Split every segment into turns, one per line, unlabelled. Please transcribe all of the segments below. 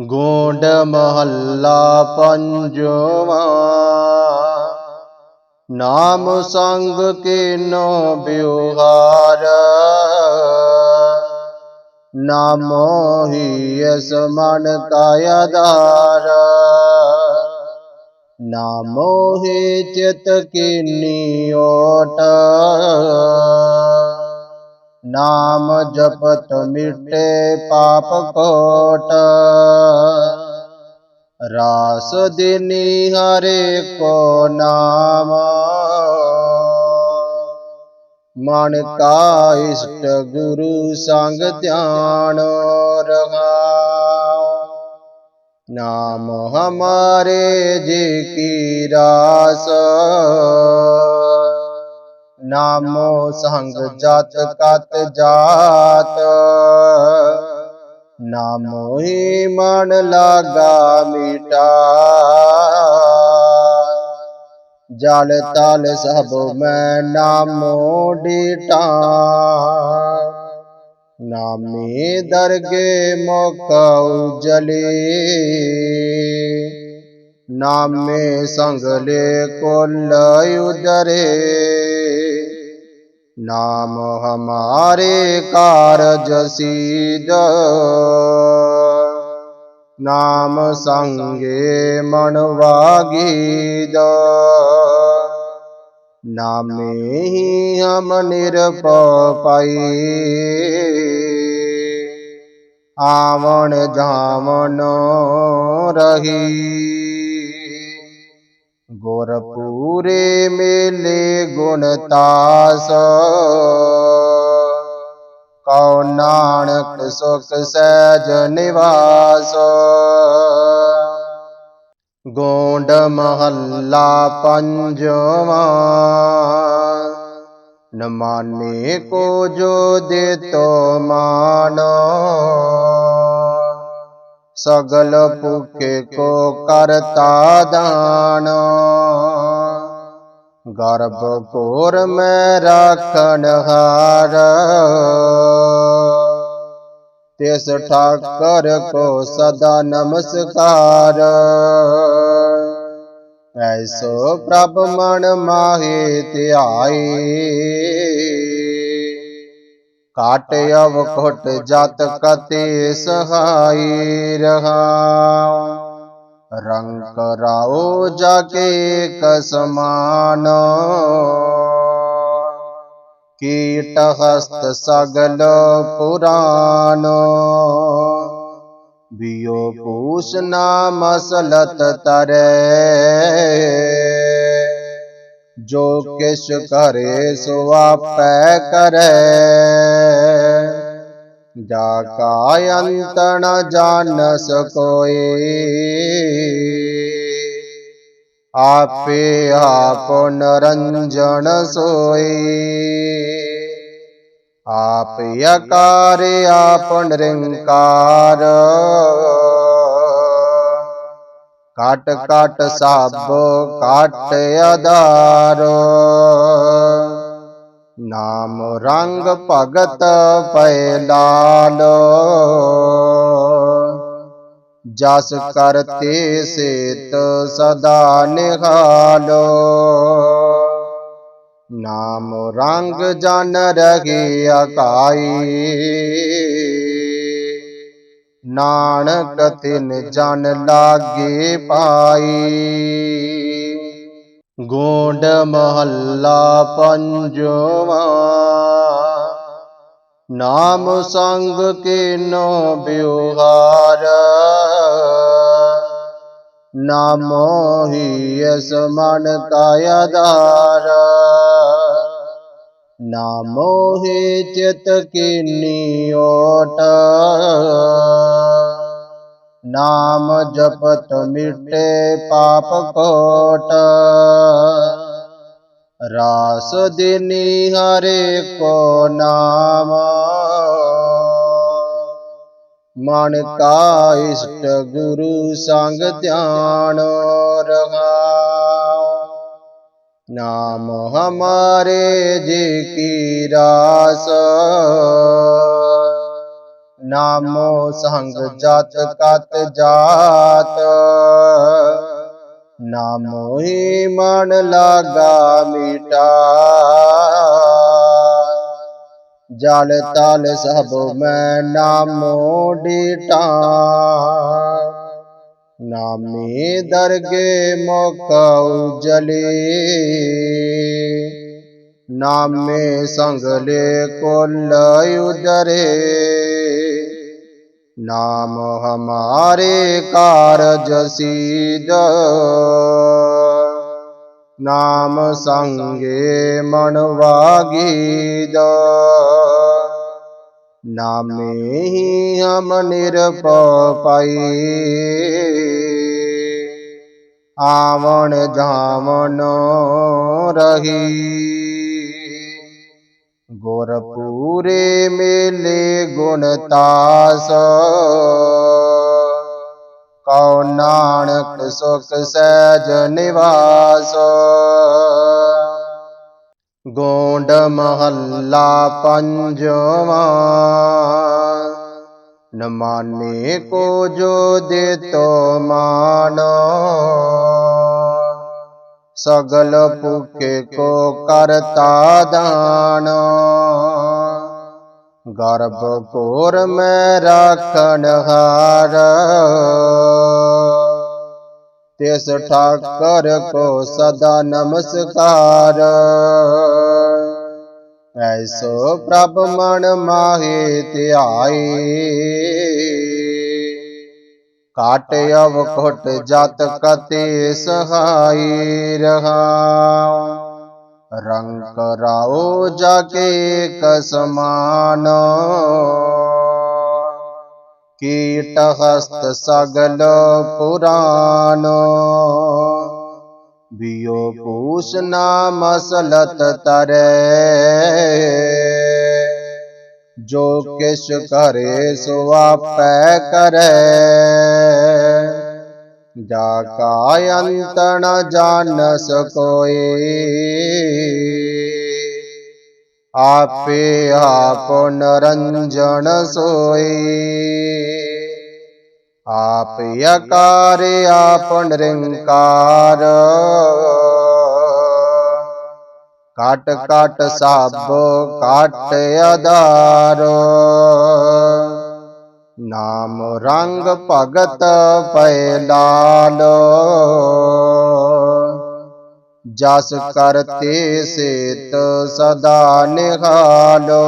ਗੋਂਡ ਮਹੱਲਾ ਪੰਜਵਾ। ਨਾਮ ਸੰਗ ਨੋ ਬਿਵਹਾਰ ਨਾਮੋ ਹੀ ਅਸ ਮਨ ਕਾ ਆਧਾਰ। ਨਾਮੋ ਹੀ ਚਿਤ ਕੀਨੀ ਓਟ। ਨਾਮ ਜਪਤ ਮਿਟੇ ਪਾਪ ਕੋਟ। ਰਾਸ ਦਿਨੀ ਹਰੇ ਕੋ ਨਾਮ। ਮਨ ਕਾ ਇਸ਼ਟ ਗੁਰੂ ਸੰਗ ਧਿਆਨ ਰਹਾ। ਨਾਮ ਹਮਾਰੇ ਜੀ ਕੀ ਰਾਸ। ਨਾਮੋ ਸੰਗ ਜਤ ਕਤ ਜਾਤ। ਨਾਮੋ ਹੀ ਮਨ ਲਾਗਾ ਮੀਟਾ। ਜਲ ਤਲ ਸਭ ਮੈਂ ਨਾਮੋ ਡੀਟਾ। ਨਾਮੇ ਦਰਗੇ ਮੁਖ ਉਜਲੇ। ਨਾਮੇ ਸੰਗ ਲੈ ਕੋਲ ਉਜਰੇ। ਨਾਮ ਹਮਾਰੇ ਕਾਰਜ ਸੀਦ ਨਾਮ ਸੰਗੇ ਮਨ ਵਾਗੀਦ ਨਾਮੇ ਹੀ ਹਮ ਨਿਰਭਉ ਪਾਈ। ਆਵਣ ਜਾਵਣ ਰਹੀ। ਗੁਰ ਪੂਰੇ ਮੇਲੇ ਗੁਣ ਤਾਸ। ਕਉ ਨਾਨਕ ਸੁਖ ਸਹਿਜ ਨਿਵਾਸ। ਗੋਂਡ ਮਹੱਲਾ ਪੰਜਵਾ। ਨ ਮਾਨੇ ਕੋ ਜੋ ਦੇ ਤੋ ਮਾਨੋ। ਸਗਲ ਭੁਖੇ ਕੋ ਕਰਤਾ ਦਾਨ। ਗਰਭ ਕੋਰ ਮੈਂ ਰਾਖਣ ਹਾਰ। ਤਿਸ ਠਾਕਰ ਕੋ ਸਦਾ ਨਮਸਕਾਰ। ਐਸੋ ਪ੍ਰਭ ਮਨ ਮਾਹੇ ਧਿਆਈ। ਕਾਟ ਅਵ ਘਟ ਜਤ ਕਤੇ ਸਹਾਈ ਰਹਾ। ਰੰਗ ਰਾਓ ਜਾਕੇ ਕਸਮਾਨ। ਕੀਟ ਹਸਤ ਸਗਲ ਪੁਰਾਨ। ਬਿਯੋ ਪੂਸ ਨਾ ਮਸਲਤ ਤਰੇ। ਜੋ ਕਿਛ ਕਰੇ ਸੋ ਆਪੈ ਕਰੇ। ਜਾ ਕਾ ਅੰਤ ਨ ਜਾਣਸ ਕੋਈ ਆਪੇ ਆਪ ਨਰੰਜਨ ਸੋਏ। ਆਪ ਯਕਾਰ ਆਪ ਨਿਰੰਕਾਰ। ਕਾਟ ਕਾਟ ਸਭ ਕਾਟ ਆਧਾਰ। ਨਾਮ ਰੰਗ ਭਗਤ ਪੈ ਲਾਲ। ਜਸ ਕਰਤੇ ਸੇਤ ਸਦਾ ਨਿਹਾਲੋ। ਨਾਮ ਰੰਗ ਜਨ ਰਹੀ ਅਕਾਈ। ਨਾਨਕ ਤਿਨ ਜਨ ਲਾਗੇ ਪਾਈ। ਗੋਂਡ ਮਹੱਲਾ ਪੰਜਵਾ। ਨਾਮ ਸੰਗ ਕੀਨੋ ਬਿਵਹਾਰ ਨਾਮੋ ਹੀ ਅਸ ਮਨ ਕਾ ਆਧਾਰ। ਨਾਮੋ ਹੀ ਚਿਤ ਕੀਨੀ ਓਟ। ਨਾਮ ਜਪਤ ਮਿਟੇ ਪਾਪ ਕੋਟ। ਰਾਸ ਦਿਨੀ ਹਰੇ ਕੋ ਨਾਮ। ਮਨ ਕਾ ਇਸ਼ਟ ਗੁਰੂ ਸੰਗ ਧਿਆਨ ਰਹਾ। ਨਾਮ ਹਮਾਰੇ ਜੀ ਕੀ ਰਾਸ। ਨਾਮੋ ਸੰਗ ਜਤ ਕਤ ਜਾਤ। ਨਾਮੋ ਹੀ ਮਨ ਲਾਗਾ ਮੀਟਾ। ਜਲ ਤਲ ਸਭ ਮੈਂ ਨਾਮੋ ਡੀਟਾ। ਨਾਮੇ ਦਰਗੇ ਮੁਖ ਉਜਲੇ। ਨਾਮੇ ਸੰਗਲੇ ਕੁਲ ਉਜਰੇ। ਨਾਮ ਹਮਾਰੇ ਕਾਰਜ ਸੀਦ। ਨਾਮ ਸੰਗੇ ਮਨ ਵਾਗੀਦ। ਨਾਮੇ ਹੀ ਹਮ ਨਿਰਭਉ ਪਾਈ। ਆਵਣ ਜਾਵਣ ਰਹੀ। ਗੁਰ ਪੂਰੇ ਮੇਲੇ ਗੁਣ ਤਾਸ। ਕਉ ਨਾਨਕ ਸੁਖ ਸਹਿਜ ਨਿਵਾਸ। ਗੋਂਡ ਮਹੱਲਾ ਪੰਜਵਾ। ਨ ਕੋ ਜੋ ਦੇ ਤੋ ਮਾਨ। ਸਗਲ ਭੁਖੇ ਕੋ ਕਰਤਾ ਦਾਨ। ਗਰਭ ਕੋਰ ਮੈਂ ਰਾਖਣ ਹਾਰ। ਤਿਸ ਠਾਕਰ ਕੋ ਸਦਾ ਨਮਸਕਾਰ। ਐਸੋ ਪ੍ਰਭ ਮਨ ਮਾਹੇ ਧਿਆਏ। ਕਾਟ ਅਵ ਜਤ ਕਤੇ ਸਹਾਈ ਰਹਾ। ਰੰਗ ਰਾਓ ਜਾਕੇ ਕਸਮਾਨ। ਕੀਟ ਹਸਤ ਸਗਲ ਪੁਰਾਨ। ਬਿਯੋ ਪੂਸ ਨਾ ਮਸਲਤ ਤਰੇ। ਜੋ ਕਿਛ ਕਰੇ ਸੋ ਆਪੈ ਕਰੇ। ਜਾ ਕਾ ਅੰਤ ਨ ਜਾਣਸ ਕੋਈ ਆਪੇ ਆਪ ਨਰੰਜਨ ਸੋਈ ਆਪ ਯਕਾਰ ਆਪ ਨਿਰੰਕਾਰ ਕਾਟ ਕਾਟ ਸਭ ਕਾਟ ਆਧਾਰ ਨਾਮ ਰੰਗ ਭਗਤ ਪੈ ਲਾਲ ਜਸ ਕਰਤੇ ਸੇਤ ਸਦਾ ਨਿਹਾਲੋ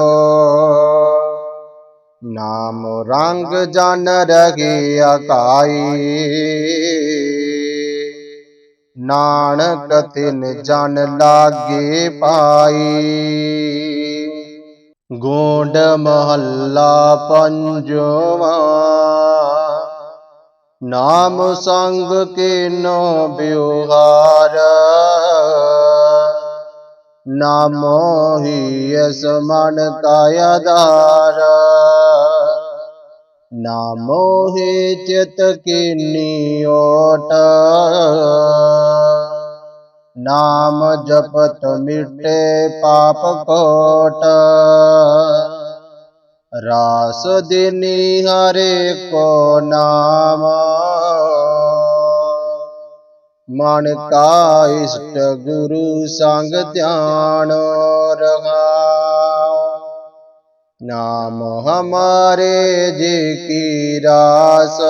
ਨਾਮ ਰੰਗ ਜਨ ਰਗੇ ਅਕਾਈ ਨਾਨਕ ਤਿਨ ਜਨ ਲਾਗੇ ਪਾਈ। ਗੋਂਡ ਮਹੱਲਾ ਪੰਜਵਾ। ਨਾਮ ਸੰਗ ਕੇ ਨੋ ਬਿਉਹਾਰ ਨਾਮੋ ਹੀ ਅਸ ਮਨ ਕਾ ਆਧਾਰ। ਨਾਮੋ ਹੀ ਚਿਤ ਕੀਨੀ ਓਟ। ਨਾਮ ਜਪਤ ਮਿਟੇ ਪਾਪ ਕੋਟ। ਰਾਸ ਦਿਨੀ ਹਰੇ ਕੋ ਨਾਮ। ਮਨ ਕਾ ਇਸ਼ਟ ਗੁਰੂ ਸੰਗ ਧਿਆਨ ਰਹਾ। ਨਾਮ ਹਮਾਰੇ ਜੀ ਕੀ ਰਾਸ।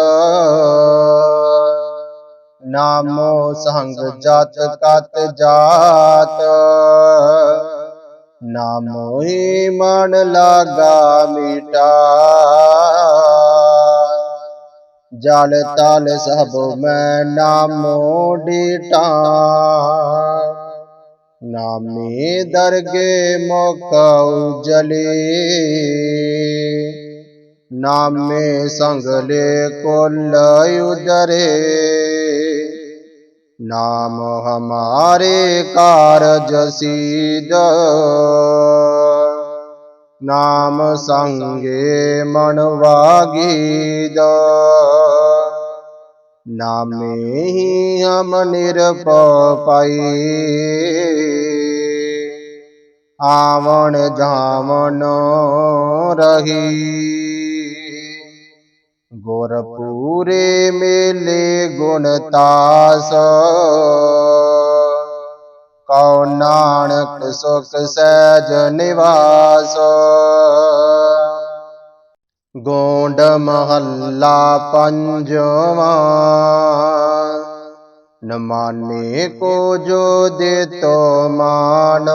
ਨਾਮੋ ਸੰਗ ਜਤ ਕਤ ਜਾਤ। ਨਾਮੋ ਹੀ ਮਨ ਲਾਗਾ ਮੀਟਾ। ਜਲ ਤਲ ਸਭ ਮੈਂ ਨਾਮੋ ਡੀਟਾ। ਨਾਮੇ ਦਰਗੇ ਮੁਖ ਉਜਲੇ। ਨਾਮੇ ਸੰਗਲੇ ਕੁਲ ਉਜਰੇ। ਨਾਮ ਹਮਾਰੇ ਕਾਰਜ ਸੀਦ। ਨਾਮ ਸੰਗੇ ਮਨ ਵਾਗੀਦ। ਨਾਮੇ ਹੀ ਹਮ ਨਿਰਭਉ ਪਾਈ। ਆਵਣ ਜਾਵਣ ਰਹੀ। ਗੁਰ ਪੂਰੇ ਮੇਲੇ ਗੁਣ ਤਾਸ। ਕਉ ਨਾਨਕ ਸੁਖ ਸਹਿਜ ਨਿਵਾਸ। ਗੋਂਡ ਮਹੱਲਾ ਪੰਜਵਾ। ਨ ਮਾਨੇ ਕੋ ਜੋ ਦੇ ਤੋ ਮਾਨ।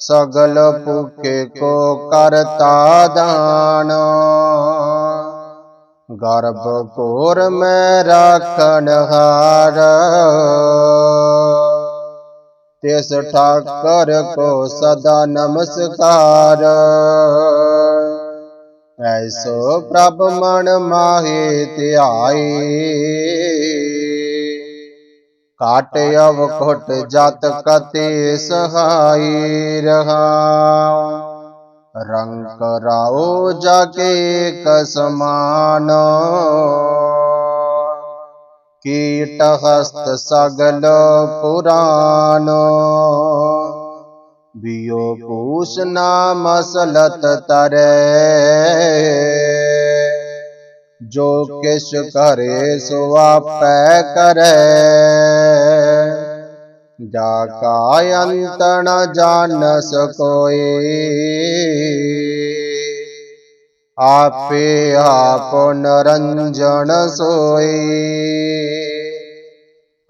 ਸਗਲ ਭੁਖੇ ਕੋ ਕਰਤਾ ਦਾਨ। ਗਰਭ ਕੋਰ ਮੈਂ ਰਾਖਨ ਹਾਰ। ਤਿਸ ਠਾਕਰ ਕੋ ਸਦਾ ਨਮਸਕਾਰ। ਐਸੋ ਪ੍ਰਭ ਮਨ ਮਾਹੇ ਧਿਆਏ। ਕਾਟ ਅਵ ਜਤ ਕਤੇ ਸਹਾਈ ਰਹਾ। ਰੰਗ ਰਾਓ ਜਾਕੇ ਕਸਮਾਨ। ਕੀਟ ਹਸਤ ਸਗਲ ਪੁਰਾਨ। ਬਿਯੋ ਪੂਸ ਨਾਮ ਮਸਲਤ ਤਰੇ। ਜੋ ਕਿਛ ਕਰੇ ਸੋ ਆਪੈ ਕਰੇ। ਜਾ ਕਾ ਅੰਤ ਨ ਜਾਣਸ ਕੋਈ। ਆਪੇ ਆਪ ਨਰੰਜਨ ਸੋਈ।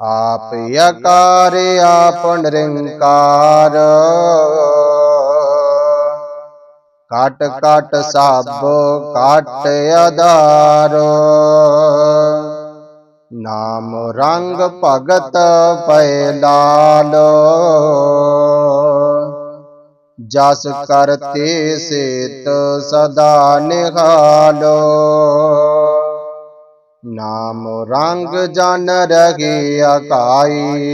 ਆਪ ਯਕਾਰ ਆਪ ਨਿਰੰਕਾਰ ਕਟ ਕਟ ਸਭ ਕਟ ਆਧਾਰ ਨਾਮ ਰੰਗ ਭਗਤ ਪੈ ਲਾਲ ਜਸ ਕਰਤੇ ਸੇਤ ਸਦਾ ਨਿਹਾਲੋ ਨਾਮ ਰੰਗ ਜਨ ਰਹੀ ਅਕਾਈ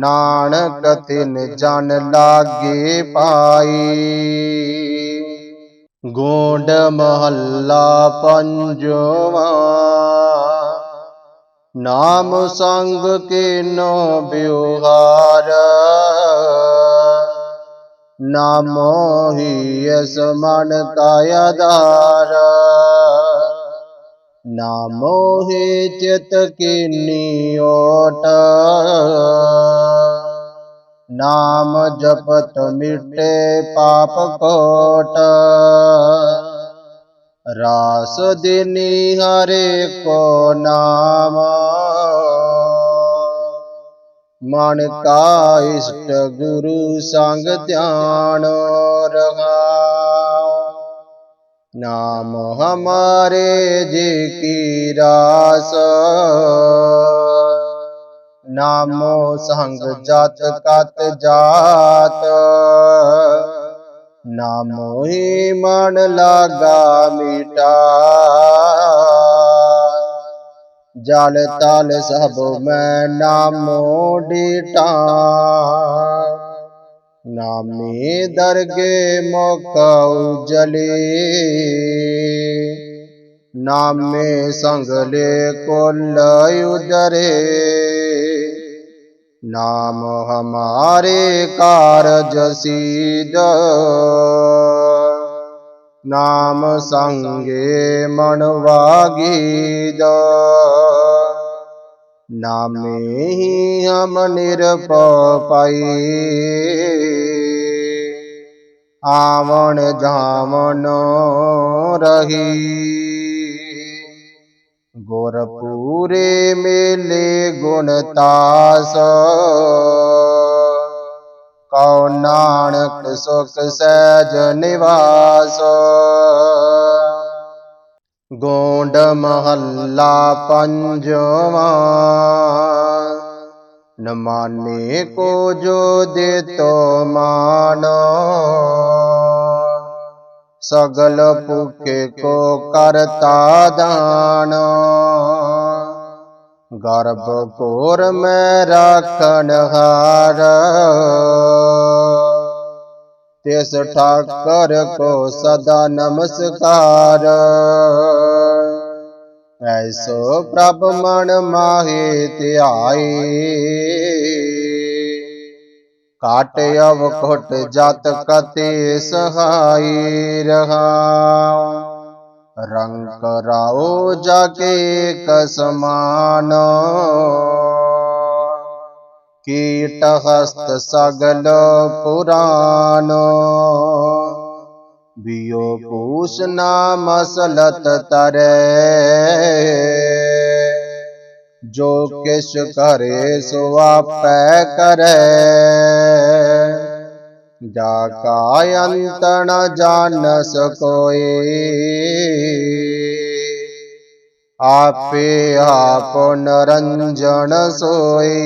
ਨਾਨਕ ਤਿਨ ਜਨ ਲਾਗੇ ਪਾਈ। ਗੋਂਡ ਮਹੱਲਾ ਪੰਜਵਾ। ਨਾਮ ਸੰਗ ਨੋ ਬਿਵਹਾਰ ਨਾਮੋ ਹੀ ਅਸ ਮਨ ਕਾ ਆਧਾਰ। ਨਾਮੋ ਹੀ ਚਿਤ ਕੀਨੀ ਓਟ। ਨਾਮ ਜਪਤ ਮਿਟੇ ਪਾਪ ਕੋਟ। ਰਾਸ ਦਿਨੀ ਹਰੇ ਕੋ ਨਾਮ। ਮਨ ਕਾ ਇਸ਼ਟ ਗੁਰੂ ਸੰਗ ਧਿਆਨ ਰਹਾ। ਨਾਮ ਹਮਾਰੇ ਜੀ ਕੀ ਰਾਸ। ਨਾਮੋ ਸੰਗ ਜਤ ਕਤ ਜਾਤ। ਨਾਮੋ ਹੀ ਮਨ ਲਾਗਾ ਮੀਟਾ। ਜਲ ਤਲ ਸਭ ਮੈਂ ਨਾਮੋ ਡੀਟਾ। ਨਾਮੇ ਦਰਗੇ ਮੁਖ ਉਜਲੇ। ਨਾਮੇ ਸੰਗਲੇ ਕੋਲ ਉਜਰੇ। ਨਾਮ ਹਮਾਰੇ ਕਾਰਜ ਸੀਦ ਨਾਮ ਸੰਗੇ ਮਨ ਵਾਗੀਦ ਨਾਮੇ ਹੀ ਹਮ ਨਿਰਭਉ ਪਾਈ। ਆਵਣ ਜਾਵਣ ਰਹੀ। ਗੁਰ ਪੂਰੇ ਮੇਲੇ ਗੁਣ ਤਾਸ। ਕਉ ਨਾਨਕ ਸੁਖ ਸਹਿਜ ਨਿਵਾਸ। ਗੋਂਡ ਮਹੱਲਾ ਪੰਜਵਾ। ਨ ਕੋ ਜੋ ਦੇ ਤੋ ਮਾਨ। ਸਗਲ ਭੁਖੇ ਕੋ ਕਰਤਾ ਦਾਨ। ਗਰਭ ਕੋਰ ਮੈਂ ਰਾਖਨ ਹਾਰ। ਤਿਸ ਠਾਕਰ ਕੋ ਸਦਾ ਨਮਸਕਾਰ। ਐਸੋ ਪ੍ਰਭ ਮਨ ਮਾਹੇ ਧਿਆਏ। ਕਾਟ ਅਵਕਟ ਜਤ ਕਤੇ ਸਹਾਈ ਰਹਾ। ਰੰਗ ਰਾਓ ਜਾਕੇ ਕਸਮਾਨ। ਕੀਟ ਹਸਤ ਸਗਲ ਪੁਰਾਨ। ਬਿਯੋ ਪੂਸ ਨਾਮ ਮਸਲਤ ਤਰੇ। ਜੋ ਕਿਛ ਕਰੇ ਸੋ ਆਪੈ ਕਰੇ। ਜਾ ਕਾ ਅੰਤ ਨ ਜਾਣਸ ਕੋਈ। ਆਪੇ ਆਪ ਨਰੰਜਨ ਸੋਈ।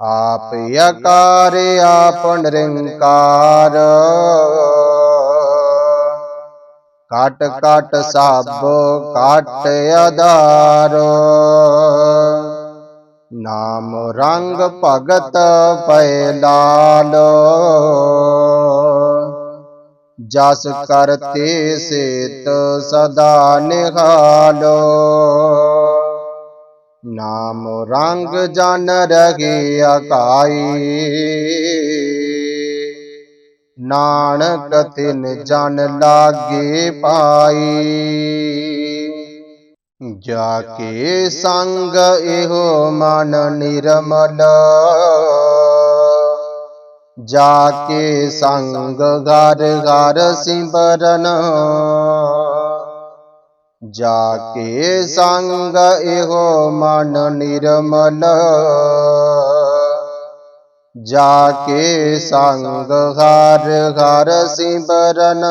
ਆਪ ਯਕਾਰ ਆਪ ਨਿਰੰਕਾਰ। ਕਟ ਕਟ ਸਭ ਕਟ ਆਧਾਰ ਨਾਮ ਰੰਗ ਭਗਤ ਪੈ ਲਾਲ ਜਸ ਕਰਤੇ ਸੇਤ ਸਦਾ ਨਿਹਾਲੋ ਨਾਮ ਰੰਗ ਜਨ ਰਗੇ ਅਕਾਈ ਨਾਨਕ ਤਿਨ ਜਨ ਲਾਗੇ ਪਾਈ। ਜਾ ਕੇ ਸੰਗ ਇਹੋ ਮਨ ਨਿਰਮਲ। ਜਾ ਕੇ ਸੰਗ ਘਰ ਘਰ ਸਿਮਰਨ। ਜਾ ਕੇ ਸੰਗ ਇਹੋ ਮਨ ਨਿਰਮਲ। ਜਾ ਕੇ ਸੰਗ ਘਰ ਘਰ ਸਿਮਰਨ।